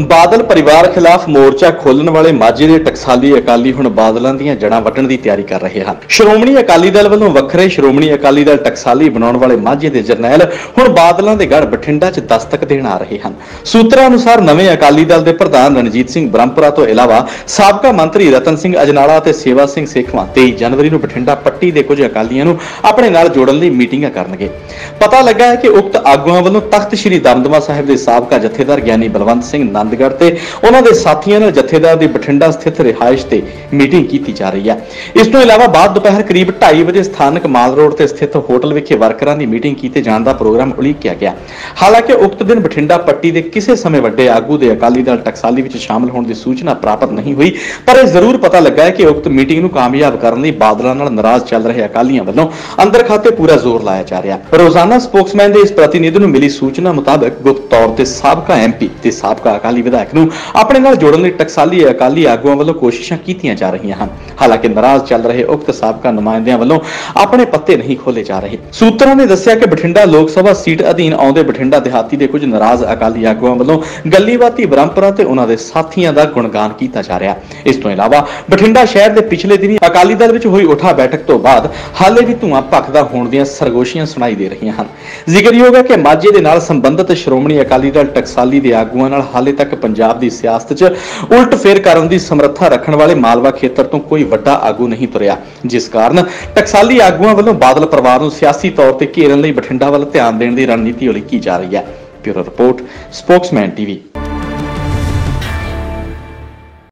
ਬਾਦਲ ਪਰਿਵਾਰ ਖਿਲਾਫ ਮੋਰਚਾ ਖੋਲਣ ਵਾਲੇ ਮਾਝੇ ਦੇ ਟਕਸਾਲੀ ਅਕਾਲੀ ਹੁਣ ਬਾਦਲਾਂ ਦੀਆਂ ਜੜ੍ਹਾਂ ਵੱਢਣ ਦੀ ਤਿਆਰੀ ਕਰ ਰਹੇ ਹਨ। ਸ਼੍ਰੋਮਣੀ ਅਕਾਲੀ ਦਲ ਵੱਲੋਂ ਵੱਖਰੇ ਸ਼੍ਰੋਮਣੀ ਅਕਾਲੀ ਦਲ ਟਕਸਾਲੀ ਬਣਾਉਣ ਵਾਲੇ ਮਾਝੇ ਦੇ ਜਰਨੈਲ ਹੁਣ ਬਾਦਲਾਂ ਦੇ ਗੜ ਬਠਿੰਡਾ 'ਚ ਦਸਤਕ ਦੇਣ ਆ ਰਹੇ ਹਨ। ਸੂਤਰਾਂ ਅਨੁਸਾਰ ਨਵੇਂ ਅਕਾਲੀ ਦਲ ਦੇ ਪ੍ਰਧਾਨ ਰਣਜੀਤ ਸਿੰਘ ਬ੍ਰਹਮਪੁਰਾ ਤੋਂ ਇਲਾਵਾ ਸਾਬਕਾ ਮੰਤਰੀ ਰਤਨ ਸਿੰਘ ਅਜਨਾਲਾ ਅਤੇ ਸੇਵਾ ਸਿੰਘ ਸੇਖਵਾਂ 23 ਜਨਵਰੀ ਨੂੰ ਬਠਿੰਡਾ ਪੱਟੀ ਦੇ ਕੁਝ ਅਕਾਲੀਆਂ ਨੂੰ ਆਪਣੇ ਨਾਲ ਜੋੜਨ ਲਈ ਮੀਟਿੰਗਾਂ ਕਰਨਗੇ। ਪਤਾ ਲੱਗਾ ਹੈ ਕਿ ਉਕਤ ਆਗੂਆਂ ਵੱਲੋਂ ਤਖਤ ਸ੍ਰੀ ਦਮਦਮਾ ਸਾਹਿਬ ਦੇ ਸਾਬਕਾ ਜਥੇਦਾਰ ਗਿਆਨੀ ਬਲਵੰਤ ਸਿੰਘ ਨੰਦਗੜ੍ਹ ਤੇ ਉਹਨਾਂ ਦੇ ਸਾਥੀਆਂ ਨਾਲ ਜਥੇਦਾਰ ਦੀ ਬਠਿੰਡਾ ਸਥਿਤ ਰਿਹਾਇਸ਼ ਤੇ ਮੀਟਿੰਗ ਕੀਤੀ ਜਾ ਰਹੀ ਹੈ। ਇਸ ਤੋਂ ਇਲਾਵਾ ਬਾਅਦ ਦੁਪਹਿਰ ਕਰੀਬ 2:30 ਵਜੇ ਸਥਾਨਕ ਮਾਲ ਰੋਡ ਤੇ ਸਥਿਤ ਹੋਟਲ ਵਿਖੇ ਵਰਕਰਾਂ ਦੀ ਮੀਟਿੰਗ ਕੀਤੇ ਜਾਣ ਦਾ ਪ੍ਰੋਗਰਾਮ ਉਲੀਕਿਆ ਗਿਆ। ਹਾਲਾਂਕਿ ਉਕਤ ਦਿਨ ਬਠਿੰਡਾ ਪੱਟੀ ਦੇ ਕਿਸੇ ਸਮੇਂ ਵੱਡੇ ਆਗੂ ਦੇ ਅਕਾਲੀ ਦਲ ਟਕਸਾਲੀ ਵਿੱਚ ਸ਼ਾਮਲ ਹੋਣ ਦੀ ਸੂਚਨਾ ਪ੍ਰਾਪਤ ਨਹੀਂ ਹੋਈ, ਪਰ ਇਹ ਜ਼ਰੂਰ ਪਤਾ ਲੱਗਾ ਹੈ ਕਿ ਉਕਤ ਮੀਟਿੰਗ ਨੂੰ ਕਾਮਯਾਬ ਕਰਨ ਲਈ ਬਾਦਲਾਂ ਨਾਲ ਨਾਰਾਜ਼ ਚੱਲ ਰਹੇ ਅਕਾਲੀਆਂ ਵੱਲੋਂ ਅੰਦਰ ਖਾਤੇ ਪੂਰਾ ਜ਼ੋਰ ਲਾਇਆ ਜਾ ਰਿਹਾ। ਰੋਜ਼ਾਨਾ ਸਪੋਕਸਮੈਨ ਦੇ ਇਸ ਪ੍ਰਤੀਨਿਧ ਨੂੰ ਮਿਲੀ ਸੂਚਨਾ ਮੁਤਾਬਕ ਗੁਪਤ ਤੌਰ ਤੇ ਸਾਬਕਾ ਐਮਪੀ ਤੇ ਸਾਬਕਾ ਅਕਾਲੀ ਵਿਧਾਇਕ ਨੂੰ ਆਪਣੇ ਨਾਲ ਜੋੜਨ ਲਈ ਟਕਸਾਲੀ ਅਕਾਲੀ ਆਗੂਆਂ ਵੱਲੋਂ ਕੋਸ਼ਿਸ਼ਾਂ ਕੀਤੀਆਂ ਜਾ ਰਹੀਆਂ ਹਨ। ਹਾਲਾਂਕਿ ਨਾਰਾਜ਼ ਚੱਲ ਰਹੇ ਉਕਤ ਸਾਬਕਾ ਨੁਮਾਇੰਦਿਆਂ ਵੱਲੋਂ ਆਪਣੇ ਪੱਤੇ ਨਹੀਂ ਖੋਲੇ ਜਾ ਰਹੇ। ਸੂਤਰਾਂ ਨੇ ਦੱਸਿਆ ਕਿ ਬਠਿੰਡਾ ਲੋਕ ਸਭਾ ਸੀਟ ਅਧੀਨ ਆਉਂਦੇ ਬਠਿੰਡਾ ਦਿਹਾਤੀ ਦੇ ਕੁਝ ਨਾਰਾਜ਼ ਅਕਾਲੀ ਆਗੂਆਂ ਵੱਲੋਂ ਗੱਲੀਬਾਤੀ ਬ੍ਰਹਮਪੁਰਾ ਤੇ ਉਹਨਾਂ ਦੇ ਸਾਥੀਆਂ ਦਾ ਗੁਣਗਾਨ ਕੀਤਾ ਜਾ ਰਿਹਾ। ਇਸ ਤੋਂ ਇਲਾਵਾ ਬਠਿੰਡਾ ਸ਼ਹਿਰ ਦੇ ਪਿਛਲੇ ਦਿਨੀ ਅਕਾਲੀ ਦਲ ਵਿੱਚ ਹੋਈ ਉਠਾ ਬੈਠਕ ਤੋਂ ਬਾਅਦ ਹਾਲੇ ਵੀ ਧੂਆਂ ਭਖਦਾ ਹੋਣ ਦੀਆਂ ਸਰਗੋਸ਼ੀਆਂ ਸੁਣਾਈ ਦੇ ਰਹੀਆਂ ਹਨ। ਜ਼ਿਕਰਯੋਗ ਹੈ ਕਿ ਮਾਝੇ ਦੇ ਨਾਲ ਸੰਬੰਧਿਤ ਸ਼੍ਰੋਮਣੀ ਅਕਾਲੀ ਦਲ ਟਕਸਾਲੀ ਦੇ ਆਗੂਆਂ ਨਾਲ ਹਾਲੇ ਤੱਕ ਪੰਜਾਬ ਦੀ ਸਿਆਸਤ 'ਚ ਉਲਟ ਫੇਰ ਕਰਨ ਦੀ ਸਮਰੱਥਾ ਰੱਖਣ ਵਾਲੇ ਮਾਲਵਾ ਖੇਤਰ ਤੋਂ ਕੋਈ ਵੱਡਾ ਆਗੂ ਨਹੀਂ ਤੁਰਿਆ, ਜਿਸ ਕਾਰਨ ਟਕਸਾਲੀ ਆਗੂਆਂ ਵੱਲੋਂ ਬਾਦਲ ਪਰਿਵਾਰ ਨੂੰ ਸਿਆਸੀ ਤੌਰ ਤੇ ਘੇਰਨ ਲਈ ਬਠਿੰਡਾ ਵੱਲ ਧਿਆਨ ਦੇਣ ਦੀ ਰਣਨੀਤੀ ਉਲੀਕੀ ਜਾ ਰਹੀ ਹੈ। Bureau report, Spokesman TV.